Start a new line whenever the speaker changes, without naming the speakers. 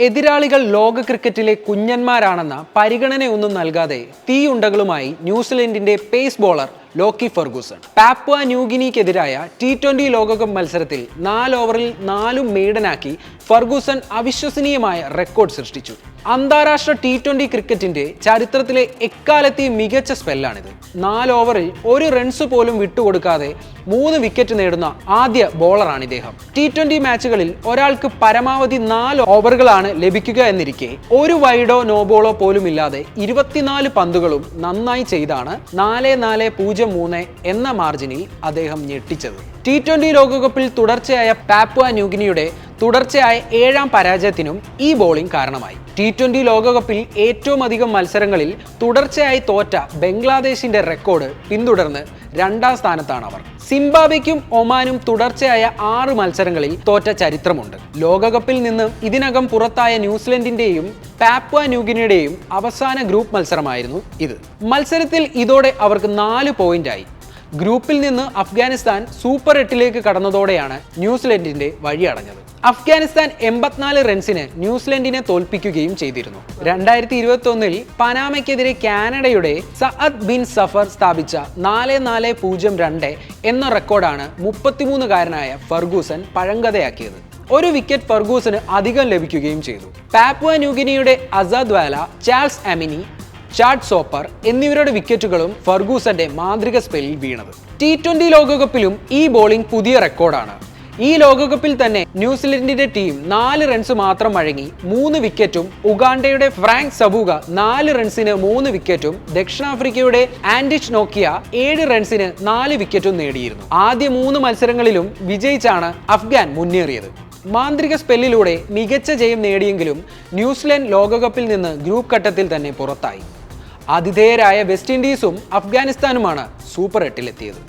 എതിരാളികൾ ലോക ക്രിക്കറ്റിലെ കുഞ്ഞന്മാരാണെന്ന പരിഗണനയൊന്നും നൽകാതെ തീയുണ്ടകളുമായി ന്യൂസിലൻഡിന്റെ pace bowler Lockie Ferguson. Papua ന്യൂഗിനിക്കെതിരായ T twenty ലോകകപ്പ് മത്സരത്തിൽ നാല് ഓവറിൽ നാലും മെയ്ഡനാക്കി ഫെർഗൂസൺ അവിശ്വസനീയമായ റെക്കോർഡ് സൃഷ്ടിച്ചു. അന്താരാഷ്ട്ര ടി ട്വന്റി ക്രിക്കറ്റിന്റെ ചരിത്രത്തിലെ എക്കാലത്തെയും മികച്ച സ്പെല്ലാണിത്. നാല് ഓവറിൽ ഒരു റൺസ് പോലും വിട്ടുകൊടുക്കാതെ മൂന്ന് വിക്കറ്റ് നേടുന്ന ആദ്യ ബോളറാണ് ഇദ്ദേഹം. ടി ട്വന്റി മാച്ചുകളിൽ ഒരാൾക്ക് പരമാവധി നാല് ഓവറുകളാണ് ലഭിക്കുക എന്നിരിക്കെ ഒരു വൈഡോ നോബോളോ പോലും ഇല്ലാതെ ഇരുപത്തിനാല് പന്തുകളും നന്നായി ചെയ്താണ് നാല് നാല് പൂജ്യം മൂന്ന് എന്ന മാർജിനിൽ അദ്ദേഹം ഞെട്ടിച്ചത്. ടി ട്വന്റി ലോകകപ്പിൽ തുടർച്ചയായ പാപ്പുവ ന്യൂഗിനിയുടെ തുടർച്ചയായ ഏഴാം പരാജയത്തിനും ഈ ബോളിംഗ് കാരണമായി. ടി ട്വന്റി ലോകകപ്പിൽ ഏറ്റവും അധികം മത്സരങ്ങളിൽ തുടർച്ചയായി തോറ്റ ബംഗ്ലാദേശിന്റെ റെക്കോർഡ് പിന്തുടർന്ന് രണ്ടാം സ്ഥാനത്താണ് അവർ സിംബാബ്വെക്കും ഒമാനും തുടർച്ചയായ ആറ് മത്സരങ്ങളിൽ തോറ്റ ചരിത്രമുണ്ട്. ലോകകപ്പിൽ നിന്ന് ഇതിനകം പുറത്തായ ന്യൂസിലൻഡിന്റെയും പാപ്പ ന്യൂഗിനിയുടെയും അവസാന ഗ്രൂപ്പ് മത്സരമായിരുന്നു ഇത്. മത്സരത്തിൽ ഇതോടെ അവർക്ക് നാല് പോയിന്റായി. ഗ്രൂപ്പിൽ നിന്ന് അഫ്ഗാനിസ്ഥാൻ സൂപ്പർ എട്ടിലേക്ക് കടന്നതോടെയാണ് ന്യൂസിലൻഡിന്റെ വഴി അടഞ്ഞത്. അഫ്ഗാനിസ്ഥാൻ എൺപത്തിനാല് റൺസിന് ന്യൂസിലൻഡിനെ തോൽപ്പിക്കുകയും ചെയ്തിരുന്നു. രണ്ടായിരത്തി ഇരുപത്തി ഒന്നിൽ പനാമയ്ക്കെതിരെ കാനഡയുടെ സഅദ് ബിൻ സഫർ സ്ഥാപിച്ച നാല് നാല് പൂജ്യം രണ്ട് എന്ന റെക്കോർഡാണ് മുപ്പത്തിമൂന്നുകാരനായ ഫർഗൂസൻ പഴങ്കഥയാക്കിയത്. ഒരു വിക്കറ്റ് ഫർഗൂസന് അധികം ലഭിക്കുകയും ചെയ്തു. Papua ന്യൂഗിനിയുടെ Assad Vala Charles Amini Chad Soper എന്നിവരുടെ വിക്കറ്റുകളും ഫർഗൂസന്റെ മാന്ത്രിക സ്പെല്ലിൽ വീണത്. ടി ട്വന്റി ലോകകപ്പിലും ഈ ബോളിംഗ് പുതിയ റെക്കോർഡാണ്. ഈ ലോകകപ്പിൽ തന്നെ ന്യൂസിലൻഡിന്റെ ടീം നാല് റൺസ് മാത്രം വഴങ്ങി മൂന്ന് വിക്കറ്റും ഉഗാണ്ടയുടെ ഫ്രാങ്ക് സബൂഗ നാല് റൺസിന് മൂന്ന് വിക്കറ്റും ദക്ഷിണാഫ്രിക്കയുടെ ആൻഡിഷ് നോക്കിയ ഏഴ് റൺസിന് നാല് വിക്കറ്റും നേടിയിരുന്നു. ആദ്യ മൂന്ന് മത്സരങ്ങളിലും വിജയിച്ചാണ് അഫ്ഗാൻ മുന്നേറിയത്. മാന്ത്രിക സ്പെല്ലിലൂടെ മികച്ച ജയം നേടിയെങ്കിലും ന്യൂസിലൻഡ് ലോകകപ്പിൽ നിന്ന് ഗ്രൂപ്പ് ഘട്ടത്തിൽ തന്നെ പുറത്തായി. ആതിഥേയരായ വെസ്റ്റ് ഇൻഡീസും അഫ്ഗാനിസ്ഥാനുമാണ് സൂപ്പർ എട്ടിലെത്തിയത്.